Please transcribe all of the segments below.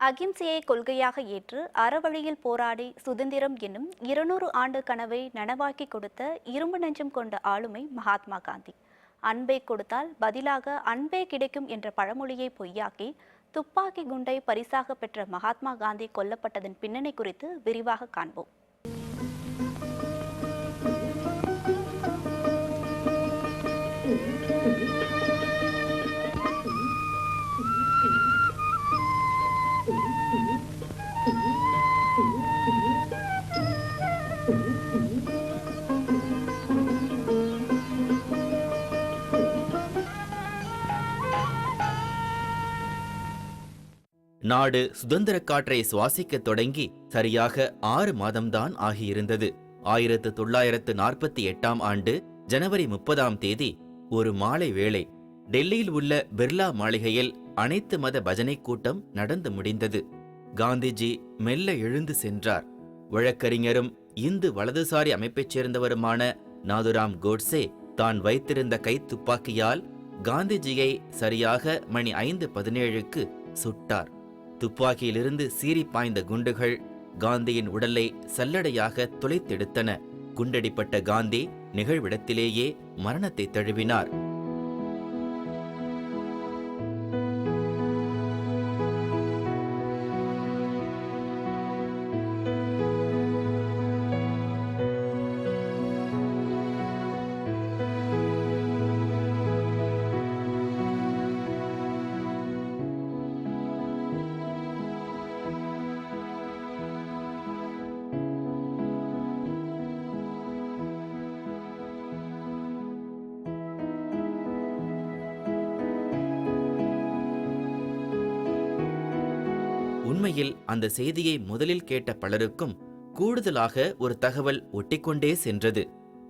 அகிம்சையை கொள்கையாக ஏற்று அறவழியில் போராடி சுதந்திரம் என்னும் இருநூறு ஆண்டு கனவை நனவாக்கி கொடுத்த இரும்பு நெஞ்சம் கொண்ட ஆளுமை மகாத்மா காந்தி. அன்பை கொடுத்தால் பதிலாக அன்பே கிடைக்கும் என்ற பழமொழியை பொய்யாக்கி துப்பாக்கி குண்டை பரிசாக பெற்ற மகாத்மா காந்தி கொல்லப்பட்டதன் பின்னணி குறித்து விரிவாக காண்போம். நாடு சுதந்திர காற்றை சுவாசிக்கத் தொடங்கி சரியாக ஆறு மாதம்தான் ஆகியிருந்தது. ஆயிரத்து தொள்ளாயிரத்து நாற்பத்தி எட்டாம் ஆண்டு ஜனவரி முப்பதாம் தேதி ஒரு மாலை வேளை டெல்லியில் உள்ள பிர்லா மாளிகையில் அனைத்து மத பஜனை கூட்டம் நடந்து முடிந்தது. காந்திஜி மெல்ல எழுந்து சென்றார். வழக்கறிஞரும் இந்து வலதுசாரி அமைப்பைச் சேர்ந்தவருமான நாதுராம் கோட்சே தான் வைத்திருந்த கைத்துப்பாக்கியால் காந்திஜியை சரியாக மணி ஐந்து பதினேழுக்கு சுட்டார். துப்பாக்கியிலிருந்து சீறி பாய்ந்த குண்டுகள் காந்தியின் உடலை சல்லடையாக துளைத்தெடுத்தன குண்டடிப்பட்ட காந்தி நிகழ்விடத்திலேயே மரணத்தை தழுவினார். உண்மையில் அந்த செய்தியை முதலில் கேட்ட பலருக்கும் கூடுதலாக ஒரு தகவல் ஒட்டிக்கொண்டே சென்றது.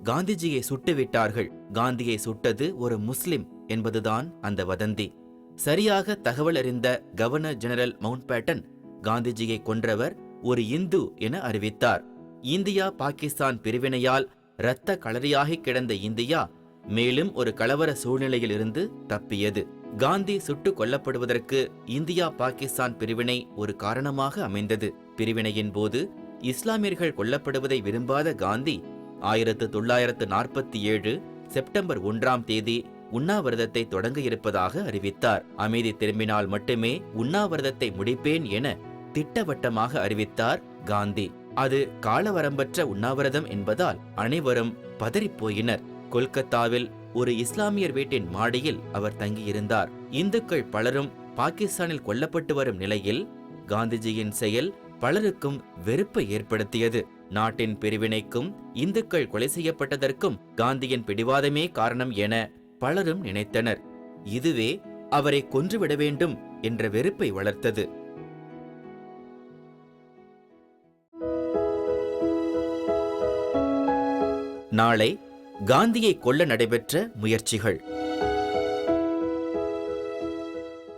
காந்திஜியை சுட்டுவிட்டார்கள். காந்தியை சுட்டது ஒரு முஸ்லிம் என்பதுதான் அந்த வதந்தி. சரியாக தகவல் அறிந்த கவர்னர் ஜெனரல் மவுண்ட் பேட்டன் காந்திஜியை கொன்றவர் ஒரு இந்து என அறிவித்தார். இந்தியா பாகிஸ்தான் பிரிவினையால் இரத்த களரியாகி கிடந்த இந்தியா மேலும் ஒரு கலவர சூழ்நிலையில் இருந்து தப்பியது. காந்தி சுட்டுக் கொல்லப்படுவதற்கு இந்தியா பாகிஸ்தான் பிரிவினை ஒரு காரணமாக அமைந்தது. பிரிவினையின் போது இஸ்லாமியர்கள் கொல்லப்படுவதை விரும்பாத காந்தி ஆயிரத்து தொள்ளாயிரத்து நாற்பத்தி ஏழு செப்டம்பர் ஒன்றாம் தேதி உண்ணாவிரதத்தை தொடங்க இருப்பதாக அறிவித்தார். அமைதி திரும்பினால் மட்டுமே உண்ணாவிரதத்தை முடிப்பேன் என திட்டவட்டமாக அறிவித்தார் காந்தி. அது காலவரம்பற்ற உண்ணாவிரதம் என்பதால் அனைவரும் பதறிப்போயினர் கொல்கத்தாவில் ஒரு இஸ்லாமியர் வீட்டின் மாடியில் அவர் தங்கியிருந்தார். இந்துக்கள் பலரும் பாகிஸ்தானில் கொல்லப்பட்டு வரும் நிலையில் காந்திஜியின் செயல் பலருக்கும் வெறுப்பை ஏற்படுத்தியது. நாட்டின் பிரிவினைக்கும் இந்துக்கள் கொலை செய்யப்பட்டதற்கும் காந்தியின் பிடிவாதமே காரணம் என பலரும் நினைத்தனர். இதுவே அவரை கொன்றுவிட வேண்டும் என்ற வெறுப்பை வளர்த்தது. நாளை காந்தியை கொல்ல நடைபெற்ற முயற்சிகள்.